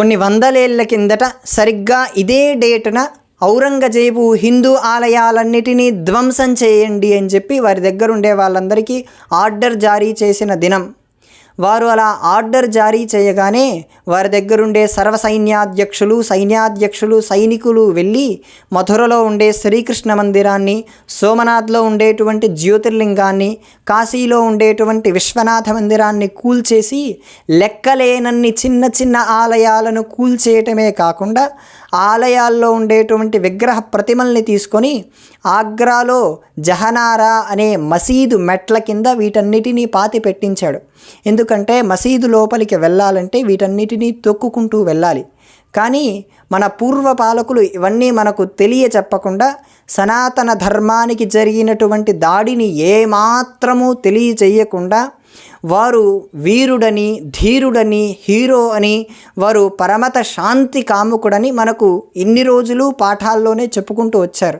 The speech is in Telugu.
కొన్ని వందలేళ్ళ కిందట సరిగ్గా ఇదే డేటున ఔరంగజేబు హిందూ ఆలయాలన్నిటినీ ధ్వంసం చేయండి అని చెప్పి వారి దగ్గర ఉండే వాళ్ళందరికీ ఆర్డర్ జారీ చేసిన దినం. వారు అలా ఆర్డర్ జారీ చేయగానే వారి దగ్గరుండే సర్వ సైన్యాధ్యక్షులు సైన్యాధ్యక్షులు సైనికులు వెళ్ళి మథురలో ఉండే శ్రీకృష్ణ మందిరాన్ని సోమనాథ్లో ఉండేటువంటి జ్యోతిర్లింగాన్ని కాశీలో ఉండేటువంటి విశ్వనాథ మందిరాన్ని కూల్చేసి లెక్కలేనన్ని చిన్న చిన్న ఆలయాలను కూల్చేయటమే కాకుండా ఆలయాల్లో ఉండేటువంటి విగ్రహ ప్రతిమల్ని తీసుకొని ఆగ్రాలో జహనారా అనే మసీదు మెట్ల కింద వీటన్నిటినీ పాతి పెట్టించాడు ఎందుకు ఎందుకంటే మసీదు లోపలికి వెళ్ళాలంటే వీటన్నిటినీ తొక్కుకుంటూ వెళ్ళాలి. కానీ మన పూర్వ పాలకులు ఇవన్నీ మనకు తెలియ చెప్పకుండా సనాతన ధర్మానికి జరిగినటువంటి దాడిని ఏమాత్రము తెలియచేయకుండా వారు వీరుడని ధీరుడని హీరో అని వారు పరమత శాంతి కాముకుడని మనకు ఇన్ని రోజులు పాఠాల్లోనే చెప్పుకుంటూ వచ్చారు.